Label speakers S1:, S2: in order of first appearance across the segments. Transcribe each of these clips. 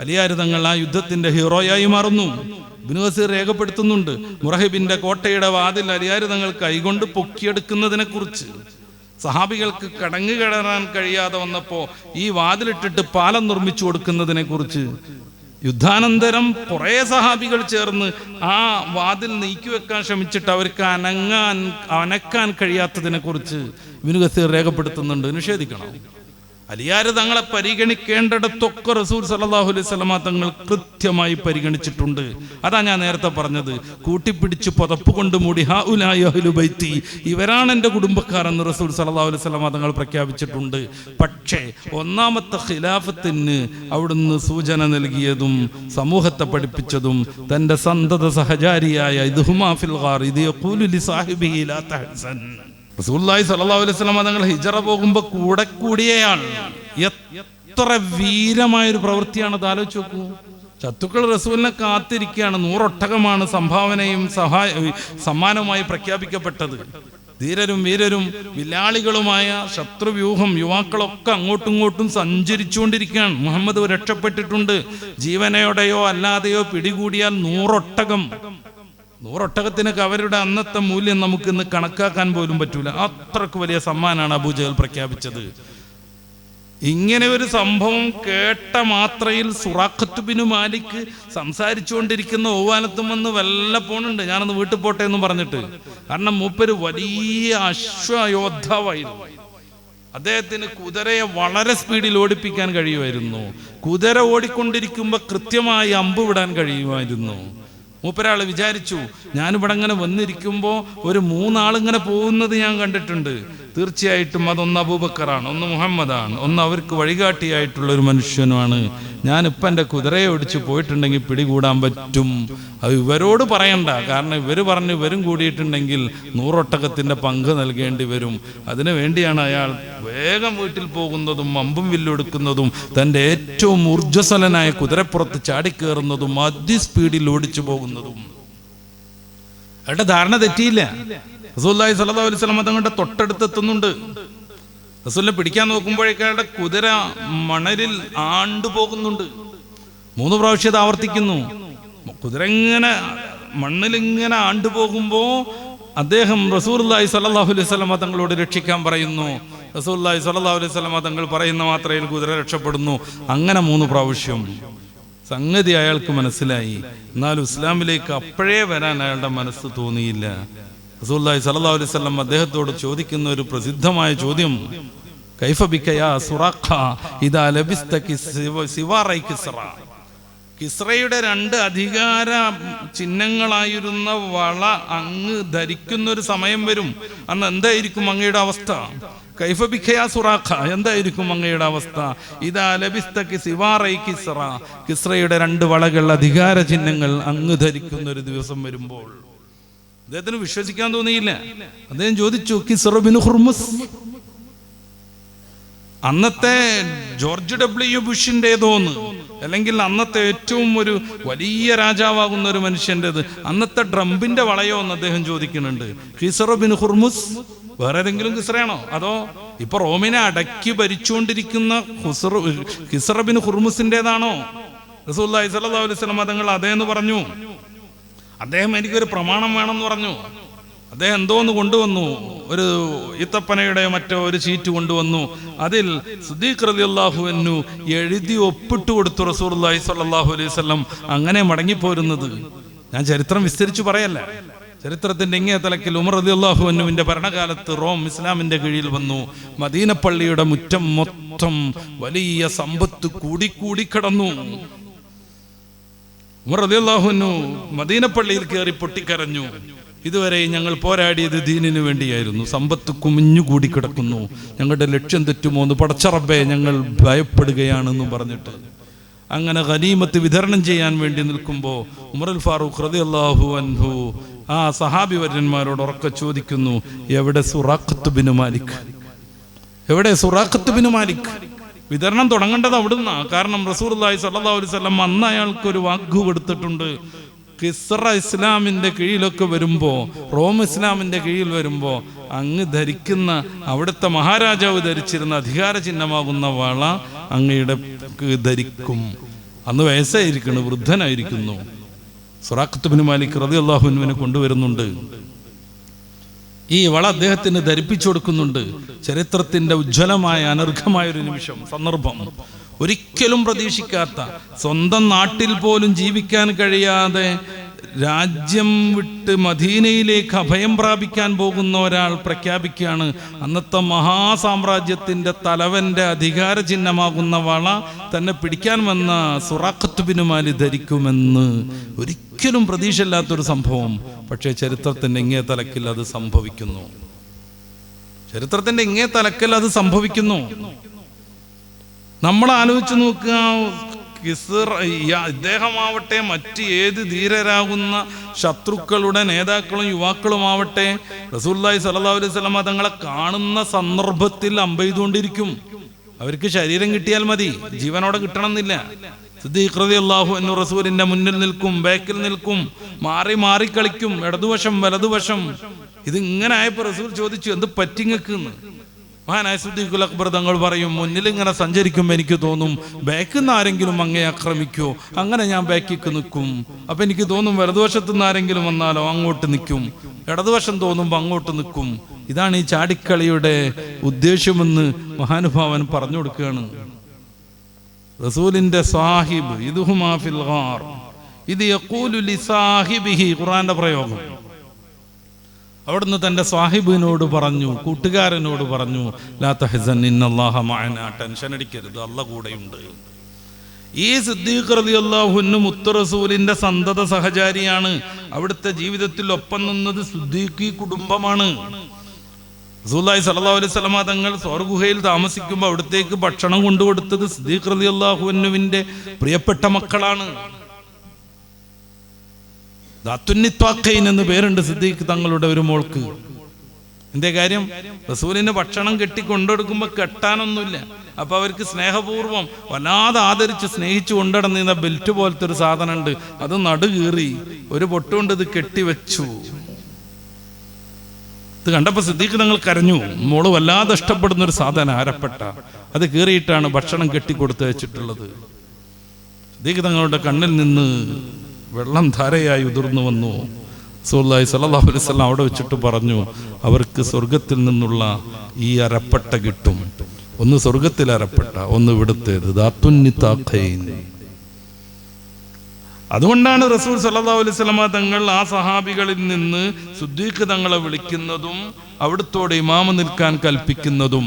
S1: അലിയാർ തങ്ങൾ ആ യുദ്ധത്തിന്റെ ഹീറോയായി മാറുന്നു. ബിനുവസീർ രേഖപ്പെടുത്തുന്നുണ്ട് മുറഹിബിന്റെ കോട്ടയുടെ വാതിൽ അലിയാർ തങ്ങൾ കൈകൊണ്ട് പൊക്കിയെടുക്കുന്നതിനെ കുറിച്ച് സഹാബികൾക്ക് കടങ്ങു കയറാൻ കഴിയാതെ വന്നപ്പോ ഈ വാതിലിട്ടിട്ട് പാലം നിർമ്മിച്ചു കൊടുക്കുന്നതിനെ കുറിച്ച് യുദ്ധാനന്തരം കുറേ സഹാബികൾ ചേർന്ന് ആ വാതിൽ നീക്കി വെക്കാൻ ശ്രമിച്ചിട്ട് അവർക്ക് അനങ്ങാൻ അനക്കാൻ കഴിയാത്തതിനെ കുറിച്ച് ഇബ്നു കസീർ രേഖപ്പെടുത്തുന്നുണ്ട്. നിഷേധിക്കണം. അലിയാര് തങ്ങളെ പരിഗണിക്കേണ്ടിടത്തൊക്കെ റസൂൽ സല്ലല്ലാഹു അലൈഹി സ്വലമ തങ്ങൾ കൃത്യമായി പരിഗണിച്ചിട്ടുണ്ട്. അതാ ഞാൻ നേരത്തെ പറഞ്ഞത്. കൂട്ടിപ്പിടിച്ച് പുതപ്പ് കൊണ്ട് മൂടി ഹാ ഇവരാണ് എന്റെ കുടുംബക്കാർ എന്ന് റസൂൽ സല്ലല്ലാഹു അലൈഹി സ്വലമ തങ്ങൾ പ്രഖ്യാപിച്ചിട്ടുണ്ട്. പക്ഷേ ഒന്നാമത്തെ ഖിലാഫത്തിന് അവിടുന്ന് സൂചന നൽകിയതും സമൂഹത്തെ പഠിപ്പിച്ചതും തന്റെ സന്തത സഹചാരിയായ ഇത് ഹുമാഫിൽ ലി ലാ തഹ്സൻ. റസൂലുള്ളാഹി സല്ലാ അലൈഹി വസല്ലം തങ്ങൾ ഹിജറ പോകുമ്പോൾ കൂടെ കൂടിയയാൾ എത്ര വീരമായൊരു പ്രവൃത്തിയാണ് അത് ആലോചിച്ച് നോക്കൂ. ശത്രുക്കൾ റസൂലിനെ കാത്തിരിക്കുകയാണ്. നൂറൊട്ടകമാണ് സംഭാവനയും സഹായ സമ്മാനവുമായി പ്രഖ്യാപിക്കപ്പെട്ടത്. ധീരരും വീരരും വില്ലാളികളുമായ ശത്രുവ്യൂഹം യുവാക്കളൊക്കെ അങ്ങോട്ടും ഇങ്ങോട്ടും സഞ്ചരിച്ചുകൊണ്ടിരിക്കുകയാണ്. മുഹമ്മദ് രക്ഷപ്പെട്ടിട്ടുണ്ട്. ജീവനയോടെയോ അല്ലാതെയോ പിടികൂടിയാൽ നൂറൊട്ടകം. നൂറൊട്ടകത്തിനൊക്കെ അവരുടെ അന്നത്തെ മൂല്യം നമുക്ക് ഇന്ന് കണക്കാക്കാൻ പോലും പറ്റൂല. അത്രയ്ക്ക് വലിയ സമ്മാനാണ് അബൂജഹൽ പ്രഖ്യാപിച്ചത്. ഇങ്ങനെ ഒരു സംഭവം കേട്ട മാത്രയിൽ സുറാഖത്തുബിനു മാലിക്ക് സംസാരിച്ചുകൊണ്ടിരിക്കുന്ന ഓവാനത്തും വന്ന് വല്ല പോണുണ്ട്. ഞാനൊന്ന് വീട്ടിൽ പോട്ടെ എന്ന് പറഞ്ഞിട്ട്. കാരണം മൂപ്പര് വലിയ അശ്വയോദ്ധാവായിരുന്നു. അദ്ദേഹത്തിന് കുതിരയെ വളരെ സ്പീഡിൽ ഓടിപ്പിക്കാൻ കഴിയുമായിരുന്നു. കുതിര ഓടിക്കൊണ്ടിരിക്കുമ്പോൾ കൃത്യമായി അമ്പ് വിടാൻ കഴിയുമായിരുന്നു. മൂപ്പരാൾ വിചാരിച്ചു ഞാനിവിടെ അങ്ങനെ വന്നിരിക്കുമ്പോൾ ഒരു മൂന്നാളിങ്ങനെ പോകുന്നത് ഞാൻ കണ്ടിട്ടുണ്ട്. തീർച്ചയായിട്ടും അതൊന്ന് അബൂബക്കറാണ് ഒന്ന് മുഹമ്മദാണ് ഒന്ന് അവർക്ക് വഴികാട്ടിയായിട്ടുള്ള ഒരു മനുഷ്യനുമാണ്. ഞാനിപ്പം എന്റെ കുതിരയെ ഓടിച്ച് പോയിട്ടുണ്ടെങ്കിൽ പിടികൂടാൻ പറ്റും. അത് ഇവരോട് പറയണ്ട. കാരണം ഇവർ പറഞ്ഞ് ഇവരും കൂടിയിട്ടുണ്ടെങ്കിൽ നൂറൊട്ടകത്തിന്റെ പങ്ക് നൽകേണ്ടി വരും. അതിനു വേണ്ടിയാണ് അയാൾ വേഗം വീട്ടിൽ പോകുന്നതും അമ്പും വില്ലെടുക്കുന്നതും തന്റെ ഏറ്റവും ഊർജസ്വലനായ കുതിരപ്പുറത്ത് ചാടിക്കേറുന്നതും അതിസ്പീഡിൽ ഓടിച്ചു പോകുന്നതും. അയാളുടെ ധാരണ തെറ്റിയില്ല. റസൂല്ലായി സല്ലല്ലാഹു അലൈഹി വസല്ലം തങ്ങളുടെ തൊട്ടടുത്ത് എത്തുന്നുണ്ട് റസൂലിനെ പിടിക്കാൻ നോക്കുമ്പോഴേക്കും അയാളുടെ കുതിര മണലിൽ ആണ്ടുപോകുന്നുണ്ട് മൂന്ന് പ്രാവശ്യം ആവർത്തിക്കുന്നു. കുതിര ഇങ്ങനെ മണ്ണിൽ ഇങ്ങനെ ആണ്ടുപോകുമ്പോ അദ്ദേഹം റസൂർലായി സല്ലാഹു അലൈഹി സ്വലമ തങ്ങളോട് രക്ഷിക്കാൻ പറയുന്നു. റസൂല്ലായി സല്ലാഹു അലൈഹി സ്വലമ തങ്ങൾ പറയുന്ന മാത്രയിൽ കുതിര രക്ഷപ്പെടുന്നു. അങ്ങനെ മൂന്ന് പ്രാവശ്യം സംഗതി അയാൾക്ക് മനസ്സിലായി. എന്നാൽ ഇസ്ലാമിലേക്ക് അപ്പോഴേ വരാൻ അയാളുടെ മനസ്സ് തോന്നിയില്ല. റസൂല്ലായി സല്ലാ അലൈഹി വസല്ലം അദ്ദേഹത്തോട് ചോദിക്കുന്ന ഒരു പ്രസിദ്ധമായ ചോദ്യം. കൈഫ ബിക യാ സുറാഖ ഇദാ ലബിസ്ത കിസ്റ. കിസ്റയുടെ രണ്ട് അധികാര ചിഹ്നങ്ങളായിരുന്ന വള അങ്ങ് ധരിക്കുന്ന ഒരു സമയം വരും. അന്ന് എന്തായിരിക്കും അങ്ങയുടെ അവസ്ഥ? കൈഫ ബിക യാ സുറാഖ എന്തായിരിക്കും അങ്ങയുടെ അവസ്ഥ? ഇതാ ലബിസ്തക്ക് സിവാറൈ കിസ്റ. കിസ്റയുടെ രണ്ട് വളകൾ അധികാര ചിഹ്നങ്ങൾ അങ്ങ് ധരിക്കുന്ന ഒരു ദിവസം വരുമ്പോൾ. അദ്ദേഹത്തിന് വിശ്വസിക്കാൻ തോന്നിയില്ല. അദ്ദേഹം ചോദിച്ചു കിസ്റബിന് ഹുർമുസ്? അന്നത്തെ ജോർജ് ഡബ്ല്യു ബുഷിന്റെതോന്ന് അല്ലെങ്കിൽ അന്നത്തെ ഏറ്റവും ഒരു വലിയ രാജാവാകുന്ന ഒരു മനുഷ്യന്റെത് അന്നത്തെ ട്രംപിന്റെ വളയോ എന്ന് അദ്ദേഹം ചോദിക്കുന്നുണ്ട്. ഖിസറബിൻ ഹുർമുസ്? വേറെ ഏതെങ്കിലും കിസറയാണോ അതോ ഇപ്പൊ റോമിനെ അടക്കി ഭരിച്ചുകൊണ്ടിരിക്കുന്ന ഹുസറ ഖിസറബിൻ ഹുർമുസിന്റെതാണോ റസൂല്ലാ സല്ലല്ലാഹു അലൈഹി വസല്ലം തങ്ങൾ അതേന്ന് പറഞ്ഞു. അദ്ദേഹം എനിക്കൊരു പ്രമാണം വേണമെന്ന് പറഞ്ഞു. അദ്ദേഹം എന്തോന്ന് കൊണ്ടുവന്നു. ഒരു ഈത്തപ്പനയുടെ മറ്റോ ഒരു ചീറ്റ് കൊണ്ടുവന്നു. അതിൽ സുദ്ദീഖ് അൻഹു എഴുതി ഒപ്പിട്ട് കൊടുത്തു റസൂലുള്ളാഹി സ്വല്ലല്ലാഹു അലൈഹി വസല്ലം. അങ്ങനെ മടങ്ങിപ്പോരുന്നത്. ഞാൻ ചരിത്രം വിസ്തരിച്ചു പറയല്ല. ചരിത്രത്തിന്റെ ഇങ്ങേ തലക്കിൽ ഉമർ റളിയല്ലാഹു അൻഹുവിന്റെ ഭരണകാലത്ത് റോം ഇസ്ലാമിന്റെ കീഴിൽ വന്നു. മദീനപ്പള്ളിയുടെ മുറ്റം മൊത്തം വലിയ സമ്പത്ത് കൂടിക്കൂടി കിടന്നു. അൻഹു മദീനപ്പള്ളിയിൽ കയറി പൊട്ടിക്കരഞ്ഞു. ഇതുവരെ ഞങ്ങൾ പോരാടിയത് ദീനിനു വേണ്ടിയായിരുന്നു. സമ്പത്ത് കുമിഞ്ഞുകൂടി കിടക്കുന്നു. ഞങ്ങളുടെ ലക്ഷ്യം തെറ്റുമോ എന്ന് പടച്ചറബെ ഞങ്ങൾ ഭയപ്പെടുകയാണെന്നും പറഞ്ഞിട്ട്. അങ്ങനെ ഖനീമത്ത് വിതരണം ചെയ്യാൻ വേണ്ടി നിൽക്കുമ്പോൾ ഉമറുൽ ഫാറൂഖ് റളിയല്ലാഹു അൻഹു ആ സഹാബി വര്യന്മാരോട് ഉറക്കെ ചോദിക്കുന്നു എവിടെ സുറാഖത്ത് ബിനു മാലിക്? എവിടെ സുറാഖത്ത് ബിനു മാലിക്? വിതരണം തുടങ്ങേണ്ടത് അവിടുന്ന്. കാരണം റസൂർലായി സല്ലല്ലാഹു അലൈഹി വസല്ലം അന്ന് അയാൾക്ക് ഒരു വാക്ക് കൊടുത്തിട്ടുണ്ട്. കിസ്റ ഇസ്ലാമിന്റെ കീഴിലൊക്കെ വരുമ്പോ റോം ഇസ്ലാമിന്റെ കീഴിൽ വരുമ്പോ അങ്ങ് ധരിക്കുന്ന അവിടുത്തെ മഹാരാജാവ് ധരിച്ചിരുന്ന അധികാര ചിഹ്നമാകുന്ന വള അങ്ങയുടെ ധരിക്കും. അന്ന് വയസ്സായിരിക്കുന്നു വൃദ്ധനായിരിക്കുന്നു. സുറാഖത്തുബിന് മാലിക് റതി അള്ളാഹുവിനെ കൊണ്ടുവരുന്നുണ്ട്. ഈ വള അദ്ദേഹത്തിന് ധരിപ്പിച്ചു കൊടുക്കുന്നുണ്ട്. ചരിത്രത്തിന്റെ ഉജ്ജ്വലമായ അനർഘമായ ഒരു നിമിഷം സന്ദർഭം. ഒരിക്കലും പ്രതീക്ഷിക്കാത്ത സ്വന്തം നാട്ടിൽ പോലും ജീവിക്കാൻ കഴിയാതെ രാജ്യം വിട്ട് മദീനയിലേക്ക് അഭയം പ്രാപിക്കാൻ പോകുന്ന ഒരാൾ പ്രഖ്യാപിക്കുകയാണ്. അന്നത്തെ മഹാസാമ്രാജ്യത്തിന്റെ തലവന്റെ അധികാര ചിഹ്നമാകുന്ന വള തന്നെ പിടിക്കാൻ വന്ന സുറാഖത്തുബിനുമാലി ധരിക്കുമെന്ന് ഒരിക്കലും പ്രതീക്ഷയില്ലാത്തൊരു സംഭവം. പക്ഷേ ചരിത്രത്തിന്റെ ഇങ്ങേ തലക്കിൽ അത് സംഭവിക്കുന്നു. ചരിത്രത്തിന്റെ ഇങ്ങേ തലക്കിൽ അത് സംഭവിക്കുന്നു. നമ്മൾ ആലോചിച്ച് നോക്കുക ഇദ്ദേഹമാവട്ടെ മറ്റ് ഏത് ധീരരാകുന്ന ശത്രുക്കളുടെ നേതാക്കളും യുവാക്കളുമാവട്ടെ റസൂല്ലായി സലഹ് അലൈഹി വസല്ലമ തങ്ങളെ കാണുന്ന സന്ദർഭത്തിൽ അമ്പെയ്തുകൊണ്ടിരിക്കും. അവർക്ക് ശരീരം കിട്ടിയാൽ മതി ജീവനോടെ കിട്ടണമെന്നില്ല. സിദ്ദീഖ് റളിയല്ലാഹു അൻഹു റസൂലിന്റെ മുന്നിൽ നിൽക്കും ബാക്കിൽ നിൽക്കും മാറി മാറി കളിക്കും ഇടതുവശം വലതുവശം. ഇത് ഇങ്ങനെ ആയപ്പോ റസൂൽ ചോദിച്ചു എന്ത് പറ്റിങ്ങക്ക് മഹാനായ സുദ്ദീഖുൽ അക്ബർ തങ്ങൾ പറയും മുന്നിൽ ഇങ്ങനെ സഞ്ചരിക്കുമ്പോൾ എനിക്ക് തോന്നും ബാക്കിൽ നിന്ന് ആരെങ്കിലും അങ്ങേ ആക്രമിക്കോ? അങ്ങനെ ഞാൻ ബാക്കിക്ക് നിൽക്കും. അപ്പൊ എനിക്ക് തോന്നും വലതുവശത്ത് നിന്ന് ആരെങ്കിലും വന്നാലോ അങ്ങോട്ട് നിൽക്കും. ഇടതുവശം തോന്നുമ്പോൾ അങ്ങോട്ട് നിൽക്കും. ഇതാണ് ഈ ചാടിക്കളിയുടെ ഉദ്ദേശ്യമെന്ന് മഹാനുഭാവൻ പറഞ്ഞു കൊടുക്കുകയാണ്. റസൂലിന്റെ സാഹിബ് ഇതുഹുമാഫിൽ ഇത് ഖുർആന്റെ പ്രയോഗം. അവിടുന്ന് തന്റെ സാഹിബിനോട് പറഞ്ഞു കൂട്ടുകാരനോട് പറഞ്ഞു ടെൻഷൻ അടിക്കരുത് അല്ല കൂടെയുണ്ട്. ഈ സിദ്ദീഖ് റളിയല്ലാഹുവിന് മുത്തറസൂലിന്റെ സന്തത സഹചാരിയാണ്. അവിടുത്തെ ജീവിതത്തിൽ ഒപ്പം നിന്നത് സിദ്ദീഖി കുടുംബമാണ്. റസൂലുള്ളാഹി സ്വല്ലല്ലാഹു അലൈഹി വസല്ലമ തങ്ങൾ സ്വർഗുഹയിൽ താമസിക്കുമ്പോൾ അവിടത്തേക്ക് ഭക്ഷണം കൊണ്ടുകൊടുത്തത് സിദ്ദീഖ് റളിയല്ലാഹുവിനുവിന്റെ പ്രിയപ്പെട്ട മക്കളാണ്. ദാത്തുന്നിത്വാക്കൈൻ എന്ന് പേരുണ്ട് സിദ്ദീഖ് തങ്ങളുടെ ഒരു മോൾക്ക്. എന്തേ കാര്യം? റസൂലിന് ഭക്ഷണം കെട്ടി കൊണ്ടെടുക്കുമ്പോൾ കെട്ടാനൊന്നുമില്ല. അപ്പൊ അവർക്ക് സ്നേഹപൂർവം വല്ലാതെ ആദരിച്ച് സ്നേഹിച്ചു കൊണ്ടിടന്നിരുന്ന ബെൽറ്റ് പോലത്തെ ഒരു സാധനം ഉണ്ട് അത് നടുകീറി ഒരു പൊട്ടുകൊണ്ട് ഇത് കെട്ടിവെച്ചു. ഇത് കണ്ടപ്പോ സിദ്ദീഖ് തങ്ങൾ കരഞ്ഞു. മോൾ വല്ലാതെ ഇഷ്ടപ്പെടുന്ന ഒരു സാധനം ആരപ്പെട്ട അത് കീറിയിട്ടാണ് ഭക്ഷണം കെട്ടിക്കൊടുത്ത് വെച്ചിട്ടുള്ളത്. സിദ്ദീഖ് തങ്ങളുടെ കണ്ണിൽ നിന്ന് വെള്ളം ധാരയായി ഉതിർന്നു വന്നു. സുഹൃത്തായി സല്ലാഹു അലൈഹി സ്വലം അവിടെ വെച്ചിട്ട് പറഞ്ഞു അവർക്ക് സ്വർഗത്തിൽ നിന്നുള്ള ഈ അരപ്പട്ട കിട്ടും. ഒന്ന് സ്വർഗത്തിൽ അരപ്പെട്ട ഒന്ന് ഇവിടുത്തേത്. ദാത്തുന്നിത്താഖൈൻ അതുകൊണ്ടാണ് റസൂൽ സല്ലാ അലൈഹി വസല്ലമ തങ്ങൾ ആ സഹാബികളിൽ നിന്ന് സുദ്ദീഖ് തങ്ങളെ വിളിക്കുന്നതും അവിടുത്തോടെ ഇമാമ നിൽക്കാൻ കൽപ്പിക്കുന്നതും.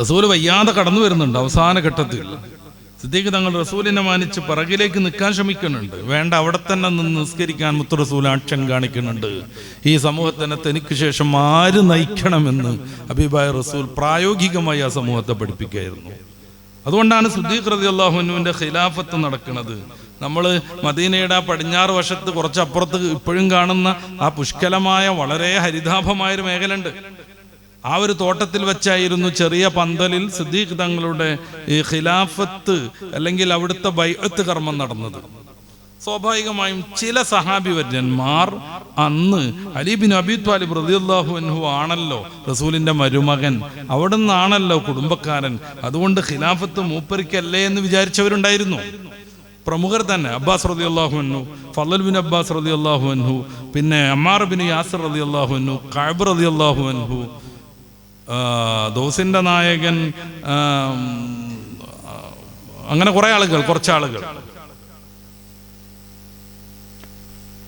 S1: റസൂൽ വയ്യാതെ കടന്നു വരുന്നുണ്ട് അവസാന ഘട്ടത്തിൽ. സിദ്ദീഖ് തങ്ങൾ റസൂലിനെ മാനിച്ച് പിറകിലേക്ക് നിൽക്കാൻ ശ്രമിക്കുന്നുണ്ട്. വേണ്ട അവിടെ തന്നെ നിന്ന് നിസ്കരിക്കാൻ മുത്തു റസൂൽ ആക്ഷൻ കാണിക്കുന്നുണ്ട്. ഈ സമൂഹത്തിനെ തനിക്ക് ശേഷം ആര് നയിക്കണമെന്ന് അബിബായ റസൂൽ പ്രായോഗികമായി ആ സമൂഹത്തെ പഠിപ്പിക്കുകയായിരുന്നു. അതുകൊണ്ടാണ് സുദ്ദീഖ് റതി അള്ളാഹുനുവിന്റെ ഖിലാഫത്ത് നടക്കുന്നത്. നമ്മൾ മദീനയുടെ ആ പടിഞ്ഞാറ് വശത്ത് കുറച്ചപ്പുറത്ത് ഇപ്പോഴും കാണുന്ന ആ പുഷ്കലമായ വളരെ ഹരിതാഭമായ ഒരു മേഖലയുണ്ട്. ആ ഒരു തോട്ടത്തിൽ വെച്ചായിരുന്നു ചെറിയ പന്തലിൽ സിദ്ദീഖ് തങ്ങളുടെ ഈ ഖിലാഫത്ത് അല്ലെങ്കിൽ അവിടുത്തെ ബൈഅത്ത് കർമ്മം നടന്നത്. സ്വാഭാവികമായും ചില സഹാബി വര്യന്മാർ അന്ന് അലിബിൻ അബി ത്വാലിബ് റളിയല്ലാഹു അൻഹു ആണല്ലോ റസൂലിന്റെ മരുമകൻ. അവിടെ നിന്നാണല്ലോ കുടുംബക്കാരൻ. അതുകൊണ്ട് ഖിലാഫത്ത് മൂപ്പരിക്കല്ലേ എന്ന് വിചാരിച്ചവരുണ്ടായിരുന്നു. പ്രമുഖർ തന്നെ അബ്ബാസ് റതി അള്ളാഹു അന്നു ഫലൽ ബിൻ അബ്ബാസ് റതി അള്ളാഹു അൻഹു പിന്നെ അമ്മാർ ബിൻ യാസർ റതി അള്ളാഹു അന്നു കാബ് റതി അള്ളാഹു അൻഹു ദോസിന്റെ നായകൻ അങ്ങനെ കുറെ ആളുകൾ കുറച്ച് ആളുകൾ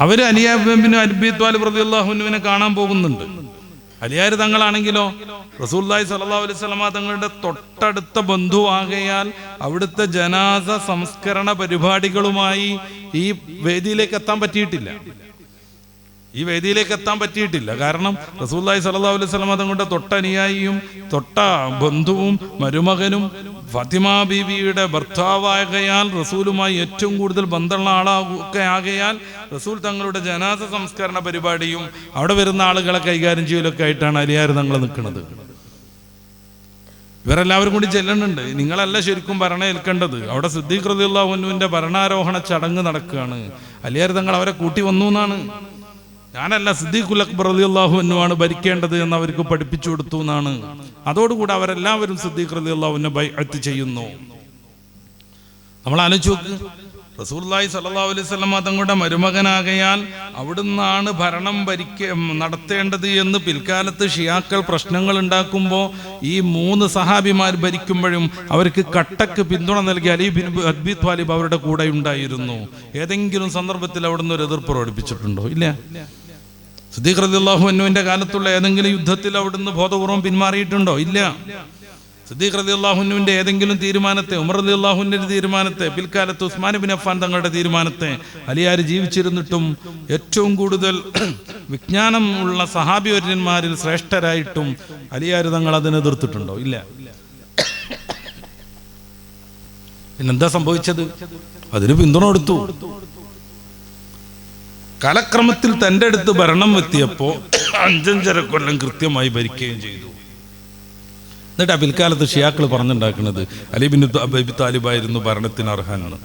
S1: അവർ അലിയാബിന് അൽബിത്വാൽ പ്രതിഹുനുവിനെ കാണാൻ പോകുന്നുണ്ട്. അലിയാർ തങ്ങളാണെങ്കിലോ റസൂല്ലായി അലൈഹി വസല്ലമ തങ്ങളുടെ തൊട്ടടുത്ത ബന്ധുവാകയാൽ അവിടുത്തെ ജനാസ സംസ്കരണ പരിപാടികളുമായി ഈ വേദിയിലേക്ക് എത്താൻ പറ്റിയിട്ടില്ല. ഈ വേദിയിലേക്ക് എത്താൻ പറ്റിയിട്ടില്ല. കാരണം റസൂല്ലായി സല്ലല്ലാഹു അലൈഹി വസല്ലമ തങ്ങളുടെ തൊട്ടനുയായിയും തൊട്ട ബന്ധുവും മരുമകനും ഫാത്തിമ ബീവിയുടെ ഭർത്താവാകയാൽ റസൂലുമായി ഏറ്റവും കൂടുതൽ ബന്ധമുള്ള ആളൊക്കെ ആകയാൽ റസൂൽ തങ്ങളുടെ ജനാസ സംസ്കരണ പരിപാടിയും അവിടെ വരുന്ന ആളുകളെ കൈകാര്യം ചെയ്യലൊക്കെ ആയിട്ടാണ് അലിയാർ തങ്ങൾ നിൽക്കുന്നത്. ഇവരെല്ലാവരും കൂടി ചെല്ലുന്നുണ്ട്. നിങ്ങളല്ല ശരിക്കും ഭരണ ഏൽക്കേണ്ടത്. അവിടെ സിദ്ദീഖ് റദിയുള്ളാഹുവിന്റെ ഭരണാരോഹണ ചടങ്ങ് നടക്കുകയാണ്. അലിയാർ തങ്ങൾ അവരെ കൂട്ടി വന്നു എന്നാണ്. ഞാനല്ല സിദ്ദീഖുൽ അക്ബർ അലി അള്ളാഹു എന്നുമാണ് ഭരിക്കേണ്ടത് എന്ന് അവർക്ക് പഠിപ്പിച്ചു കൊടുത്തു എന്നാണ്. അതോടുകൂടി അവരെല്ലാവരും സിദ്ദീഖ് അലി ബൈഅത്ത് ചെയ്യുന്നു. നമ്മൾ ആലോചിച്ച് റസൂർലായി സല്ലാ അലൈഹി സ്വലമ തങ്ങളുടെ മരുമകനാകയാൽ അവിടുന്നാണ് ഭരണം ഭരിക്ക നടത്തേണ്ടത് എന്ന് പിൽക്കാലത്ത് ഷിയാക്കൾ പ്രശ്നങ്ങൾ ഉണ്ടാക്കുമ്പോൾ ഈ മൂന്ന് സഹാബിമാർ ഭരിക്കുമ്പോഴും അവർക്ക് കട്ടക്ക് പിന്തുണ നൽകി അലി ബിൻ അദ്ബി ത്വാലിബ് അവരുടെ കൂടെ ഉണ്ടായിരുന്നു. ഏതെങ്കിലും സന്ദർഭത്തിൽ അവിടുന്ന് ഒരു എതിർപ്പ് പ്രകടിപ്പിച്ചിട്ടുണ്ടോ? ഇല്ല. സുദീഖ് റളിയല്ലാഹു അൻഹുവിന്റെ കാലത്തുള്ള ഏതെങ്കിലും യുദ്ധത്തിൽ അവിടുന്ന് ബോധപൂർവം പിന്മാറിയിട്ടുണ്ടോ? ഇല്ല. സിദ്ദീഖ് അള്ളാഹുനുവിന്റെ ഏതെങ്കിലും തീരുമാനത്തെ ഉമർ റതി റളിയല്ലാഹുവിന്റെ തീരുമാനത്തെ പിൽക്കാലത്ത് ഉസ്മാൻ ബിൻ അഫ്ഫാൻ തങ്ങളുടെ തീരുമാനത്തെ അലിയാർ ജീവിച്ചിരുന്നിട്ടും ഏറ്റവും കൂടുതൽ വിജ്ഞാനം ഉള്ള സഹാബിവര്യന്മാരിൽ ശ്രേഷ്ഠരായിട്ടും അലിയാർ തങ്ങൾ അതിനെ എതിർത്തിട്ടുണ്ടോ? ഇല്ല. പിന്നെന്താ സംഭവിച്ചത്? അതിന് പിന്തുണ കൊടുത്തു. കാലക്രമത്തിൽ തന്റെ അടുത്ത് ഭരണം എത്തിയപ്പോ അഞ്ചഞ്ചര കൊല്ലം കൃത്യമായി ഭരിക്കുകയും ചെയ്തു. എന്നിട്ട് പിൽക്കാലത്ത് ഷിയാക്കൾ പറഞ്ഞുണ്ടാക്കുന്നത് അലിബിൻ താലിബായിരുന്നു ഭരണത്തിന് അർഹനാണ്.